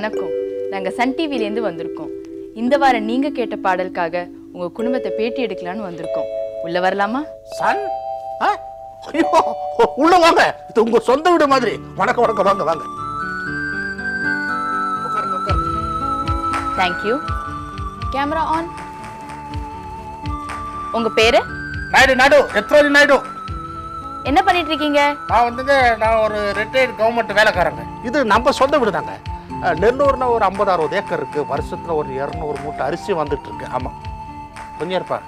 வணக்கம். வாங்க வணக்கம் நாங்க சன் டிவில இருந்து வந்திருக்கோம். இந்த வாரம் நீங்க கேட்ட பாடலுக்காக உங்க குடும்பத்தை பேட்டி எடுக்கலாம்னு வந்திருக்கோம். உள்ள வரலாமா? சன்? ஆ? ஐயோ உள்ள வாங்க. இது உங்க சொந்த வீடு மாதிரி. வணக்கம் வணக்கம். வாங்க வாங்க. தேங்க்யூ கேமரா ஆன் உங்க பேரு? நாயுடு நாயுடு. எத்ரோஜி நாயுடு. என்ன பண்ணிட்டு இருக்கீங்க? நான் வந்துங்க நான் ஒரு ரிட்டையர்ட் கவர்மெண்ட் வேலைக்காரங்க. இது நம்ம சொந்த வீடு தாங்க நெல்லூர்னா ஒரு ஐம்பது அறுபது ஏக்கர் இருக்கு வருஷத்துல ஒரு இரநூறு மூட்டை அரிசி வந்துட்டு இருக்கு ஆமா. கொஞ்சம் இருப்பா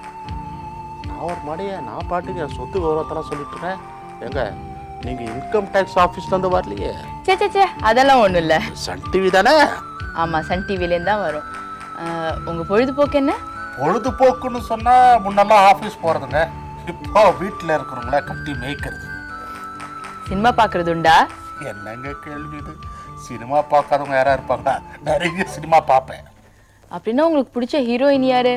நான் ஒரு மடிய நான் பாட்டுக்கு என் சொத்து விவரத்தெல்லாம் சொல்லிட்டு இருக்கேன். எங்க நீங்க இன்கம் டேக்ஸ் ஆஃபீஸ்ல இருந்து வரலையே? சே சே சே அதெல்லாம் ஒண்ணும் இல்ல. சன் டிவி தானே? ஆமா சன் டிவில இருந்து தான் வரும். அஹ், உங்க பொழுதுபோக்கு என்ன? பொழுதுபோக்குன்னு சொன்னா முன்னெல்லாம் ஆஃபீஸ் போறதுங்க. இப்போ வீட்டில் இருக்கிறவங்கள கட்டி மேய்க்கிறது. சினிமா பாக்குறது உண்டா? என்னங்க கேள்வி இது? சினிமா பார்க்காதவங்க யாரா இருப்பாங்களா நிறைய சினிமா பார்ப்பேன். அப்படின்னா உங்களுக்கு பிடிச்ச ஹீரோயின் யாரு?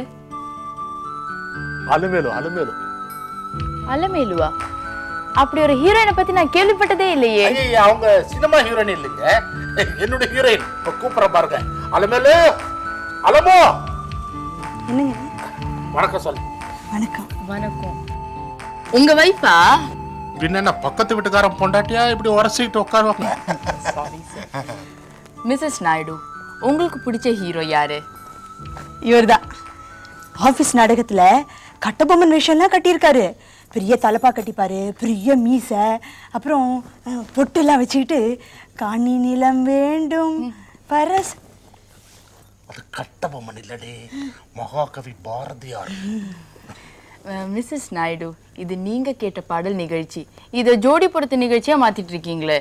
அலுமேலு அலுமேலு. அலமேலுவா? அப்படி ஒரு ஹீரோயினை பத்தி நான் கேள்விப்பட்டதே இல்லையே. ஐயா அவங்க சினிமா ஹீரோயின் இல்லைங்க. என்னோட ஹீரோயின் இப்போ கூப்பிட பாருங்க. அலமேலு அலமோ. என்னங்க? வணக்கம் சொல்லு. வணக்கம். வணக்கம். உங்க வைஃபா பின்ன என்ன பக்கத்து வீட்டுக்காரன் பொண்டாட்டியா இப்படி உரசிக்கிட்டு உட்காருவாங்க? மிஸ்ஸஸ் நாயுடு உங்களுக்கு பிடிச்ச ஹீரோ யாரு? இவர்தான். ஆஃபீஸ் நாடகத்துல கட்டபொம்மன் வேஷம்லாம் கட்டியிருக்காரு. பெரிய தலப்பா கட்டிப்பாரு பெரிய மீசை அப்புறம் பொட்டெல்லாம் வச்சுக்கிட்டு காணி நிலம் வேண்டும் பரஸ். அது கட்டபொம்மன் இல்லடி மகாகவி பாரதியார். மிஸ்ஸஸ் நாயுடு இது நீங்க கேட்ட பாடல் நிகழ்ச்சி. இதை ஜோடி பொறுத்த நிகழ்ச்சியா மாத்திட்டு இருக்கீங்களே?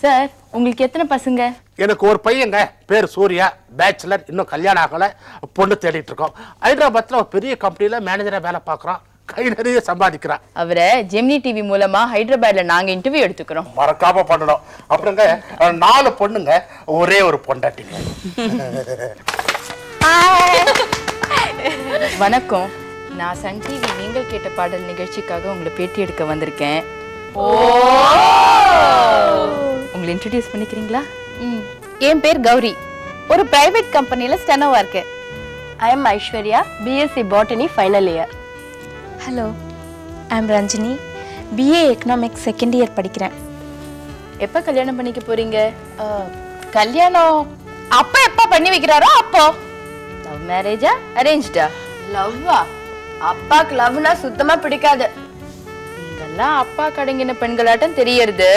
சார் உங்களுக்கு எத்தனை பசங்க? எனக்கு ஒரு பையங்க. பேர் சூர்யா. பேச்சுலர் இன்னும் கல்யாணம் ஆகலை. பொண்ணு தேடிட்டு இருக்கோம். ஹைதராபாத்தில் ஒரு பெரிய கம்பெனியில் மேனேஜராக வேலை பார்க்குறான். கை நிறைய சம்பாதிக்கிறான். அவரை ஜெமினி டிவி மூலமா ஹைதராபாத்ல நாங்க இன்டர்வியூ எடுத்துக்கிறோம். மறக்காம பண்ணணும். அப்புறங்க நாலு பொண்ணுங்க ஒரே ஒரு பொண்டாட்டிங்க. வணக்கம். நான் சன் டிவி நீங்கள் கேட்ட பாடல் நிகழ்ச்சிக்காக உங்களை பேட்டி எடுக்க வந்திருக்கேன். உங்களை இன்ட்ரடியூஸ் பண்ணிக்கிறீங்களா? என் பேர் கௌரி. ஒரு பிரைவேட் கம்பெனியில் ஸ்டெனோவா இருக்கேன். I am Aishwarya BSc botany final year hello I'm Ranjini BA economics second year படிக்கிறேன். எப்ப கல்யாணம் பண்ணிக்க போறீங்க? கல்யாணம் அப்பா எப்போ பண்ணி வைக்கிறாரோ அப்போ? லவ் மேரேஜா அரேஞ்ச்டா லவ்வா அப்பாக்கு லவ்னா சுத்தமா பிடிக்காது. நீங்கெல்லாம் அப்பா கடங்கின பெண்களாட்டம் தெரியறது.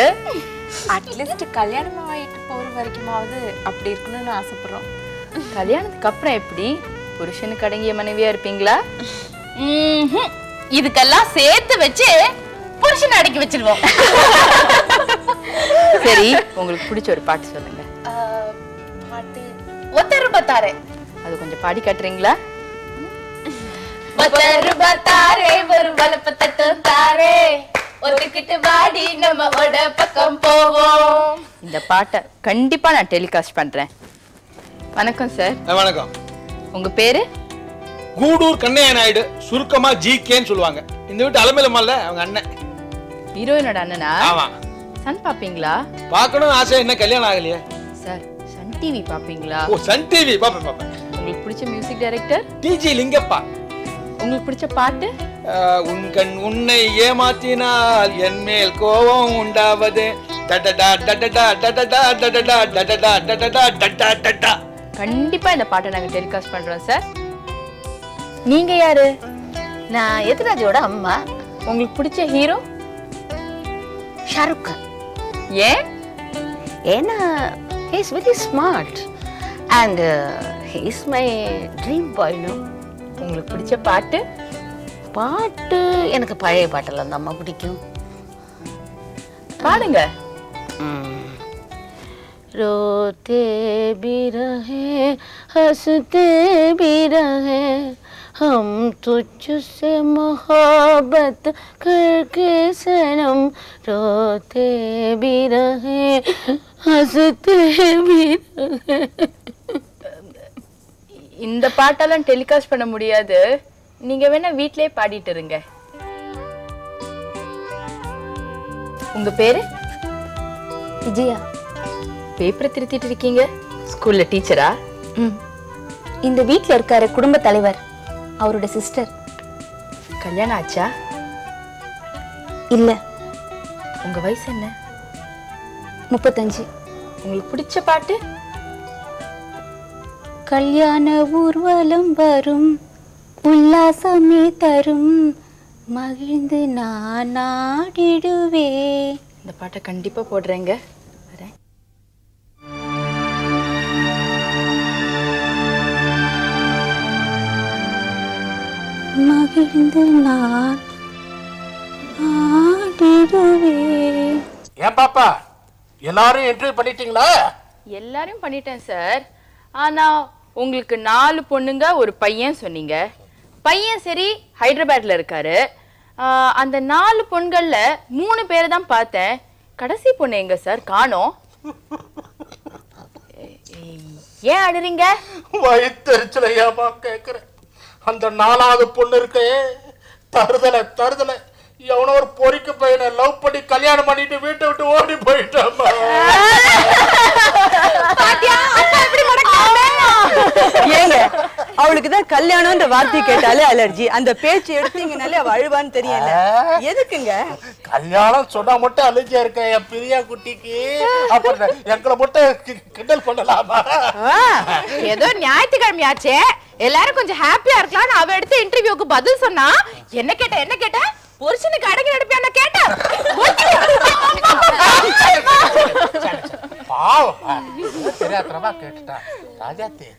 அட்லீஸ்ட் கல்யாணம் ஆகிட்டு போகிற வரைக்குமாவது அப்படி இருக்கணும்னு ஆசைப்படுறோம். கல்யாணத்துக்கு அப்புறம் எப்படி? புருஷனுக்கு அடங்கிய மனைவியா இருப்பீங்களா. இதுக்கெல்லாம் சேர்த்து வச்சு புருஷன் அடக்கி வச்சிருவோம். சரி உங்களுக்கு பிடிச்ச ஒரு பாட்டு சொல்லுங்க. பாட்டு. ஒத்த ரூபாய் அது கொஞ்சம் பாடி காட்டுறீங்களா? ஒத்த ரூபாய் தாரே ஒரு வளப்ப தட்டு தாரே. ஒத்துக்கிட்டு வாடி நம்ம ஒட பக்கம் போவோம். இந்த பாட்டை கண்டிப்பா நான் டெலிகாஸ்ட் பண்றேன். வணக்கம் சார். வணக்கம். உங்க பேரு? கூடூர் கண்ணையா நாயுடு சுருக்கமா ஜிகேன்னு சொல்லுவாங்க. இந்த வீட்டு அலமேலம்மால அவங்க அண்ணன். ஹீரோயினோட அண்ணனா? ஆமா. சன் பாப்பீங்களா? பார்க்கணும்னு ஆசை என்ன கல்யாணம் ஆகலையே? சார் சன் டிவி பாப்பீங்களா? ஓ சன் டிவி. பாப்பேன் பாப்பேன். உங்களுக்கு பிடிச்ச மியூசிக் டைரக்டர் டிஜி லிங்கப்பா உங்களுக்கு பிடிச்ச பாட்டு உன் கண் உன்னை ஏமாத்தினால் என் மேல் கோபம் உண்டாவது டடடா டடடா டடடா டடடா டடடா டடடா டடா டடா கண்டிப்பா இந்த பாட்டை நாங்க டெலிகாஸ்ட் பண்றோம் சார் நீங்க யாரு நான் எதிராஜோட அம்மா உங்களுக்கு பிடிச்ச ஹீரோ ஷாருக் கான் ஏன் ஏன்னா he is very smart and he is my dream boy no உங்களுக்கு பிடிச்ச பாட்டு பாட்டு எனக்கு பழைய பாட்டெல்லாம் தான் அம்மா பிடிக்கும் பாடுங்க रोते भी रहे हंसते भी रहे हम तुझसे मोहब्बत करके सनम रोते भी रहे हंसते भी रहे இந்த பாட்டெல்லாம் டெலிகாஸ்ட் பண்ண முடியாது. நீங்க வேணா வீட்லயே பாடிட்டு இருங்க. உங்க பேரு? விஜயா. பேப்பரை திருத்திட்டு இருக்கீங்க? ஸ்கூல்ல டீச்சரா? ம். இந்த வீட்டில் இருக்காரு குடும்ப தலைவர். அவரோட சிஸ்டர். கல்யாணம் ஆச்சா? இல்லை. உங்க வயசு என்ன? முப்பத்தஞ்சு. உங்களுக்கு பிடிச்ச பாட்டு? கல்யாண ஊர்வலம் வரும். உல்லாசமே தரும். மகிழ்ந்து நான் நாடிடுவே. இந்த பாட்டை கண்டிப்பா போடுறேங்க. வரேன். மகிழ்ந்து நான் ஆடிடுவே ஏன் பாப்பா? எல்லாரும் இன்டர்வியூ பண்ணிட்டீங்களா? எல்லாரும் பண்ணிட்டேன் சார் ஆனா உங்களுக்கு நாலு பொண்ணுங்க ஒரு பையன் சொன்னீங்க. பையன் சரி ஹைதராபாத்ல இருக்காரு. அந்த நாலு பொண்கள்ல மூணு பேரை தான் பார்த்தேன். கடைசி பொண்ணு எங்க சார்? காணோம். ஏன் அழுறீங்க? வயிற்றுல ஏமா கேக்குறேன். அந்த நாலாவது பொண்ணு இருக்கே தருதலை தருதலை. எவனோ ஒரு பொறிக்கு பையனை லவ் பண்ணி கல்யாணம் பண்ணிட்டு வீட்டை விட்டு ஓடி போயிட்டாமா ஏங்க அவளுக்கு தான் கல்யாணம்ன்ற வார்த்தை கேட்டாலே அலர்ஜி. அந்த பேச்சு எடுத்தீங்கனாலே அவ அழுவான்னு தெரியல. எதுக்குங்க? கல்யாணம் சொன்னா மட்டும் அலர்ஜியா இருக்க என் பிரியா குட்டிக்கு. அப்புறம் எங்களை மட்டும் கிண்டல் பண்ணலாமா? ஏதோ ஞாயிற்றுக்கிழமையாச்சே. எல்லாரும் கொஞ்சம் ஹாப்பியா இருக்கலாம்னு அவ எடுத்த இன்டர்வியூக்கு பதில் சொன்னா என்ன கேட்ட என்ன கேட்ட? புருஷனுக்கு அடங்கி நடப்பியா கேட்ட. பாவம் தெரியாதனமா கேட்டுட்டா. ராஜாத்தி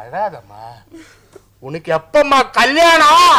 அழாதம்மா. உனக்கு எப்பம்மா கல்யாணம்?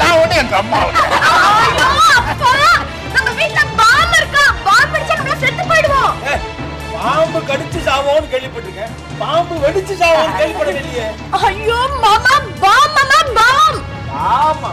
நான் ஒண்ணு எங்க அம்மா நம்ம வீட்ல பாம்பு இருக்கா பாம்பு அடிச்சா நம்ம செத்து போயிடுவோம் பாம்பு கடிச்சு சாவோன்னு கேள்விப்பட்டிருக்கேன் பாம்பு வெடிச்சு சாவோன்னு கேள்விப்படலையே ஐயோ மாமா பாம் மாமா பாம் ஆமா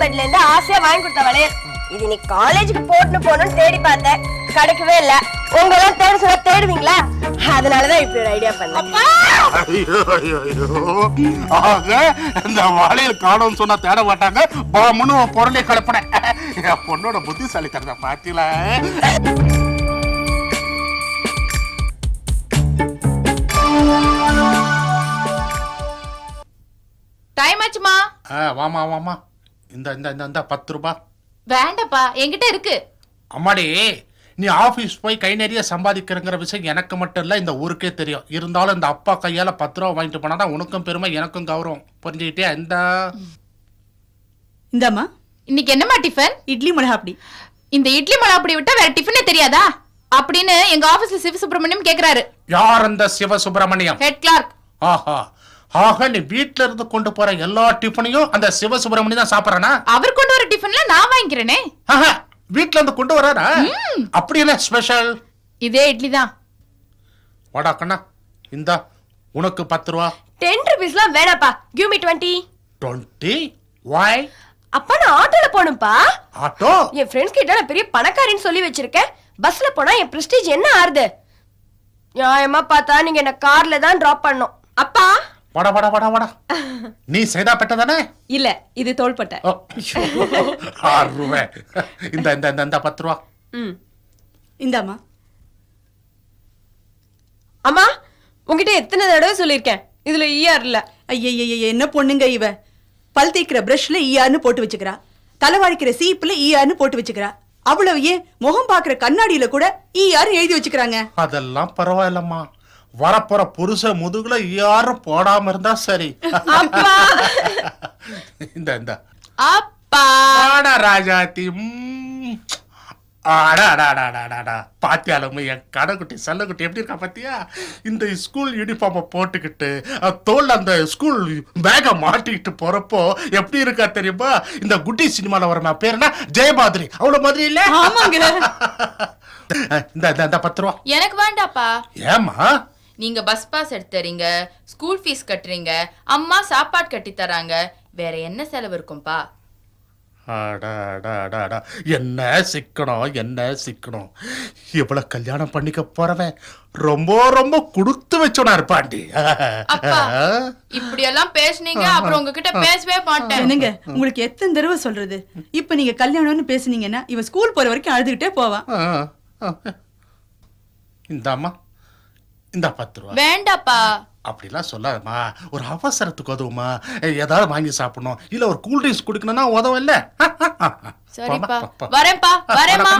ஹைதராபாத்ல இருந்து ஆசையா வாங்கி கொடுத்த வளையல் இது நீ காலேஜுக்கு போட்டுன்னு போகணும்னு தேடி பார்த்தேன். கிடைக்கவே இல்ல. உங்க எல்லாம் தேட சொல்ல தேடுவீங்களா? அதனாலதான் இப்படி ஒரு ஐடியா பண்ணேன். ஐயோ ஐயோ ஐயோ. ஆக இந்த வாழையில் காணும்னு சொன்னா தேட மாட்டாங்க. பாம்புன்னு உன் பொருளை கலப்பினேன். என் பொண்ணோட புத்திசாலித்தனத்தை பாத்தீங்களா? டைம் ஆச்சுமா? ஆ, வாமா வாமா இந்த இந்த இந்த இந்த பத்து ரூபா. வேண்டப்பா என்கிட்ட இருக்கு. அம்மாடி நீ ஆபீஸ் போய் கை நிறைய சம்பாதிக்கிறங்கிற விஷயம் எனக்கு மட்டும் இல்ல இந்த ஊருக்கே தெரியும். இருந்தாலும் இந்த அப்பா கையால பத்து ரூபா வாங்கிட்டு போனாதான் உனக்கும் பெருமை எனக்கும் கௌரவம். புரிஞ்சுக்கிட்டே இந்த இந்தாம்மா. இன்னைக்கு என்னம்மா டிஃபன் இட்லி மிளகாப்படி. இந்த இட்லி மலை அப்படி விட்டா வேற டிஃபனே தெரியாதா? அப்படின்னு எங்க ஆபீஸ்ல சிவசுப்பிரமணியம் கேக்குறாரு. யார் அந்த சிவசுப்பிரமணியம் ஹெட் கிளார்க் ஆஹா. ஆக நீ வீட்ல இருந்து கொண்டு போற எல்லா டிஃபனையும் அந்த சிவசுப்பிரமணியம் தான் சாப்பிடறானா? அவர் கொண்டு வர டிஃபன்ல நான் வாங்கிக்கிறேனே. வீட்ல இருந்து கொண்டு வராரா? அப்படி என்ன ஸ்பெஷல் இதே இட்லி தான். வாடா கண்ணா இந்தா உனக்கு பத்து ரூபா. டென் ருபீஸ்லாம் வேணாப்பா. கிவ் மீ டுவெண்ட்டி டுவெண்ட்டி வாய் அப்பா நான் ஆட்டோல போகணும்ப்பா ஆட்டோ? என் ஃப்ரெண்ட்ஸ் கிட்ட நான் பெரிய பணக்காரின்னு சொல்லி வச்சிருக்கேன். பஸ்ல போனா என் பிரஸ்டீஜ் என்ன ஆறுது? நியாயமா பார்த்தா நீங்க என்ன கார்ல தான் டிராப் பண்ணும் அப்பா! வாடா வாடா வாடா வாடா. நீ செய்தா பெட்டதானே இல்ல இது தோள்பட்டை. ஆறு ரூபாய் இந்த இந்த இந்த இந்த பத்து ரூபா. ம். இந்தாம்மா. அம்மா உங்ககிட்ட எத்தனை தடவை சொல்லியிருக்கேன்? இதுல ஈஆர் இல்ல. ஐயய்ய என்ன பொண்ணுங்க இவ? பல் தேய்க்கிற பிரஷ்ல ஈயான்னு போட்டு வச்சுக்கிறா. தலைவாரிக்கிற சீப்புல ஈயான்னு போட்டு வச்சுக்கிறா. அவ்வளவு ஏன் முகம் பாக்குற கண்ணாடியில கூட ஈயான்னு எழுதி வச்சுக்கிறாங்க? அதெல்லாம் பரவாயில்லம்மா. வரப்போற புருஷ முதுகுல யாரும் போடாம இருந்தா சரி. இந்த இந்த. ஆடா ராஜாத்தி பாத்தியாலும் என் கடைக்குட்டி செல்லக்குட்டி எப்படி இருக்கா பாத்தியா? இந்த ஸ்கூல் யூனிஃபார்மை போட்டுக்கிட்டு தோல்ல அந்த ஸ்கூல் பேக்கை மாட்டிக்கிட்டு போறப்போ எப்படி இருக்கா தெரியுமா? இந்த குட்டி சினிமால வரமா பேர் என்ன? ஜெயபாதிரி அவ்வளவு மாதிரி இல்ல? இந்த பத்து ரூபா. எனக்கு வேண்டாப்பா. ஏமா நீங்க பஸ் பாஸ் எடுத்து தரீங்க ஸ்கூல் ஃபீஸ் கட்டுறீங்க அம்மா சாப்பாடு கட்டி தராங்க வேற என்ன செலவு இருக்கும்பா? அடா, அடா, அடா, அடா. என்ன சிக்கணும் என்ன சிக்கணும் இவ்வளவு கல்யாணம் பண்ணிக்க போறவன் ரொம்ப ரொம்ப கொடுத்து வச்சோனா இருப்பாண்டி அப்பா இப்படி எல்லாம் பேசுனீங்க அப்புறம் உங்ககிட்ட பேசவே மாட்டேன். என்னங்க உங்களுக்கு எத்தனை தடவை சொல்றது? இப்ப நீங்க கல்யாணம்னு பேசுனீங்கன்னா இவ ஸ்கூல் போற வரைக்கும் அழுதுகிட்டே போவான். இந்தாம்மா. இந்த பத்து ரூபா. வேண்டாப்பா. அப்படிலாம் சொல்லாதம்மா. ஒரு அவசரத்துக்கு உதவுமா? ஏதாவது வாங்கி சாப்பிடணும். இல்ல ஒரு கூல் ட்ரிங்க்ஸ் குடிக்கணும்னா உதவும் இல்ல சரிப்பா வரேன்ப்பா. வரேம்மா.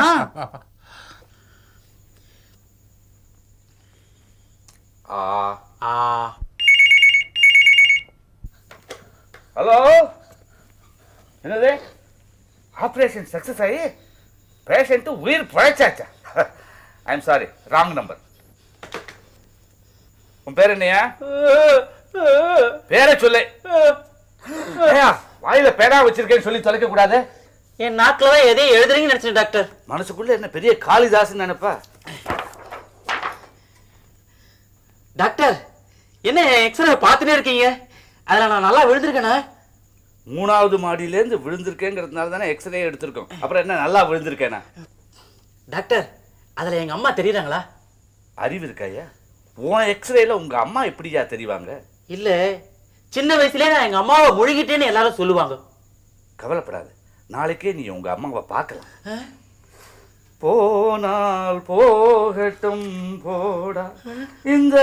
ஹலோ? என்னது? ஆப்ரேஷன் சக்ஸஸ் ஆகி பேஷண்ட்டு உயிர் பழைச்சாச்சா? I am sorry wrong number உன் பேர் என்னையா? பேரை சொல்லு. வாயில பேரா வச்சிருக்கேன்னு சொல்லி தொலைக்க கூடாது என் நாக்கில் தான் எதையும் எழுதுறீங்கன்னு நினைச்சேன் டாக்டர். மனசுக்குள்ள என்ன பெரிய காளிதாசன் நினைப்பா? டாக்டர் என்ன எக்ஸ்ரே பார்த்துட்டே இருக்கீங்க? அதில் நான் நல்லா விழுந்திருக்கேனா? மூணாவது மாடியிலேருந்து விழுந்திருக்கேங்கிறதுனால தானே எக்ஸ்ரே எடுத்திருக்கோம். அப்புறம் என்ன நல்லா விழுந்திருக்கேனா? டாக்டர் அதில் எங்கள் அம்மா தெரியுறாங்களா? அறிவு இருக்காயா? உன் எக்ஸ்ரேல உங்க அம்மா எப்படியா தெரிவாங்க? இல்லை சின்ன வயசுலேயே நான் எங்கள் அம்மாவை முழுகிட்டேன்னு எல்லாரும் சொல்லுவாங்க. கவலைப்படாத. நாளைக்கே நீ உங்க அம்மாவை பார்க்கலாம். போனால் போகட்டும் போடா. இந்த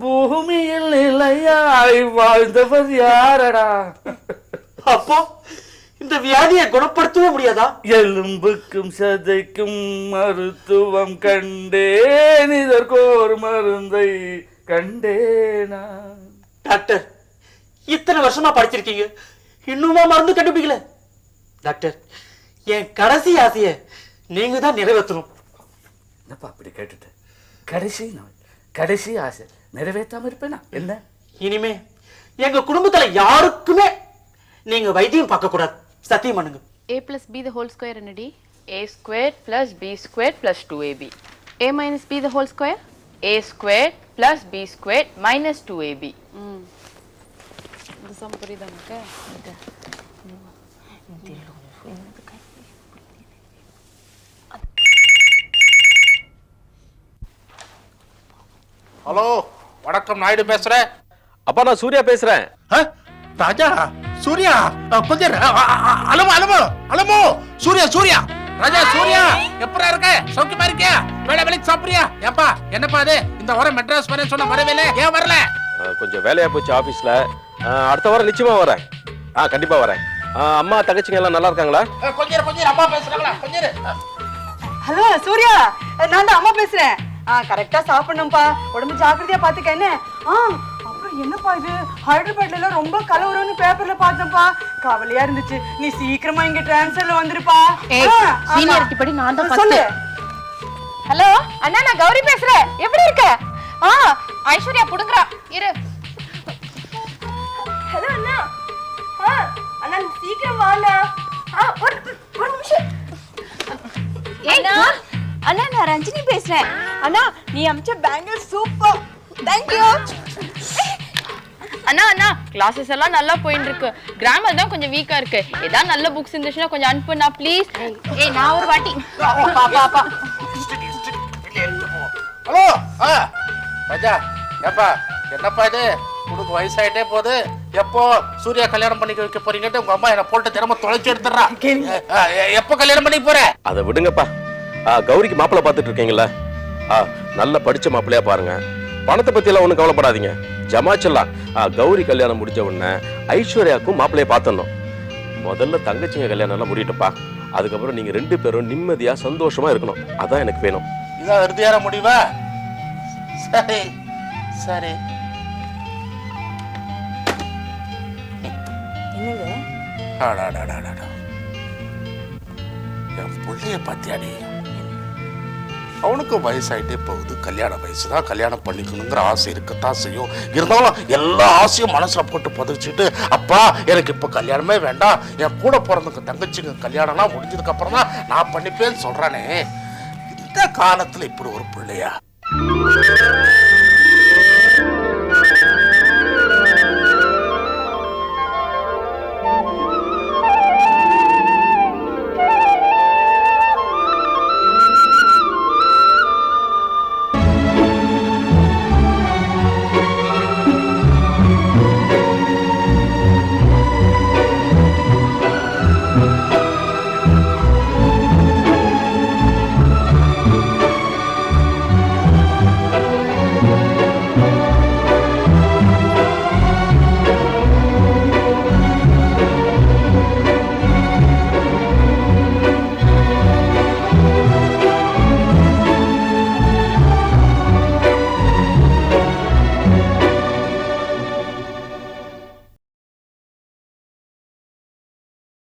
பூமியில் நிலையாய் வாழ்ந்தவர் யாரடா? அப்போ? இந்த வியாதியை குணப்படுத்தவே முடியாதா? எலும்புக்கும் சதைக்கும் மருத்துவம் கண்டேன் இதற்கோர் மருந்தை கண்டேனா? டாக்டர் இத்தனை வருஷமா படிச்சிருக்கீங்க. இன்னுமா மருந்து கண்டுபிடிக்கல? டாக்டர் என் கடைசி ஆசைய நீங்க தான் நிறைவேற்றணும். என்னப்பா அப்படி கேட்டுட்டு? கடைசி நாள் கடைசி ஆசை. நிறைவேற்றாம இருப்பேனா? என்ன? இனிமே எங்க குடும்பத்துல யாருக்குமே நீங்க வைத்தியம் பார்க்க கூடாது. சத்தியம் பண்ணுங்க a plus b the whole square என்னடி a squared plus b squared plus 2ab a minus b the whole square a squared plus b squared minus 2ab ம் இந்த சம் புரியுதா உனக்கு ஹலோ வணக்கம் நாயுடு பேசுறேன் அப்பா நான் சூர்யா பேசுறேன்? ராஜா சூர்யா ஆ, கொஞ்சம் அலமோ அலமோ அலமோ. சூர்யா சூர்யா. ராஜா சூர்யா. எப்படா இருக்க? சௌக்கியமா இருக்கியா? வேலை வேலைக்கு சாப்பிடுறியா? ஏப்பா என்னப்பா அது? இந்த வாரம் மெட்ராஸ் வரேன் சொன்ன வரவே இல்லை ஏன் வரல? கொஞ்சம் வேலையா போச்சு ஆபீஸ்ல. அடுத்த வாரம் நிச்சயமா வரேன். ஆ கண்டிப்பா வரேன். அம்மா தங்கச்சிங்க எல்லாம் நல்லா இருக்காங்களா? கொஞ்சம் கொஞ்சம். அம்மா பேசுறாங்களா? கொஞ்சம். ஹலோ சூர்யா. நான் தான் அம்மா பேசுறேன். ஆ கரெக்டா சாப்பிடணும்ப்பா உடம்பு ஜாக்கிரதையா பாத்துக்க என்ன? ஆ என்னப்பா இது? ஹைதராபாத்ல ரொம்ப கலவரம்னு பேப்பர்ல பார்த்தேன்ப்பா. கவலையா இருந்துச்சு. நீ சீக்கிரமா இங்க டிரான்ஸ்ஃபர்ல வந்துருப்பா. seniority படி நான் தான். சொல்லு. ஹலோ அண்ணா நான் கௌரி பேசுறேன். எப்படி இருக்க? ஆ ஐஸ்வர்யா புடுங்குறா. இரு. ஹலோ அண்ணா. ஆ அண்ணா சீக்கிரம் வாண்ணா ஆ ஒரு ஒரு நிமிஷம். ஏய் அண்ணா. நான் ரஞ்சினி பேசுறேன். அண்ணா நீ அமிச்ச பேங்கிள் சூப்பர் தேங்க்யூ அண்ணா அண்ணா கிளாஸஸ் எல்லாம் நல்லா போயிட்டு இருக்கு கிராமர் தான் கொஞ்சம் வீக்கா இருக்கு. ஏதாவது நல்ல புக்ஸ் இருந்துச்சுன்னா கொஞ்சம் அனுப்புண்ணா ப்ளீஸ் ஏய் நான் ஒரு வாட்டி. ஹலோ ஆ. ராஜா ஏப்பா என்னப்பா இது? உனக்கு வயசாயிட்டே போகுது. எப்போ சூர்யா கல்யாணம் பண்ணிக்க வைக்க போறீங்கட்டு உங்க அம்மா என்ன போட்டு தினமும் தொலைச்சு எடுத்துறா எப்போ கல்யாணம் பண்ணிக்க போற? அதை விடுங்கப்பா. ஆ, கௌரிக்கு மாப்பிள்ளை பார்த்துட்டு இருக்கீங்களா ஆ நல்ல படிச்ச மாப்பிள்ளையா பாருங்க. பணத்தை பத்தி எல்லாம் ஒன்றும் கவலைப்படாதீங்க ஜமாச்சல்லாம் கௌரி கல்யாணம் முடிஞ்ச உடனே ஐஸ்வர்யாக்கும் மாப்பிள்ளைய பார்த்தணும் முதல்ல தங்கச்சிங்க கல்யாணம் எல்லாம் முடியட்டுப்பா அதுக்கப்புறம் நீங்க ரெண்டு பேரும் நிம்மதியா சந்தோஷமா இருக்கணும். அதான் எனக்கு வேணும். இதான் இறுதியான முடிவா? சரி சரி. அடாடாடாடாடா. என் பிள்ளைய பாத்தியாடி அவனுக்கும் வயசாயிட்டே போகுது. கல்யாண வயசு தான் கல்யாணம் பண்ணிக்கணுங்கிற ஆசை இருக்கத்தான் செய்யும். இருந்தாலும் எல்லா ஆசையும் மனசில் போட்டு புதைச்சிட்டு அப்பா எனக்கு இப்போ கல்யாணமே வேண்டாம். என் கூட பிறந்தவங்க தங்கச்சிங்க கல்யாணம்லாம் முடிஞ்சதுக்கப்புறம் தான் நான் பண்ணிப்பேன்னு சொல்கிறேனே இந்த காலத்தில் இப்படி ஒரு பிள்ளையா?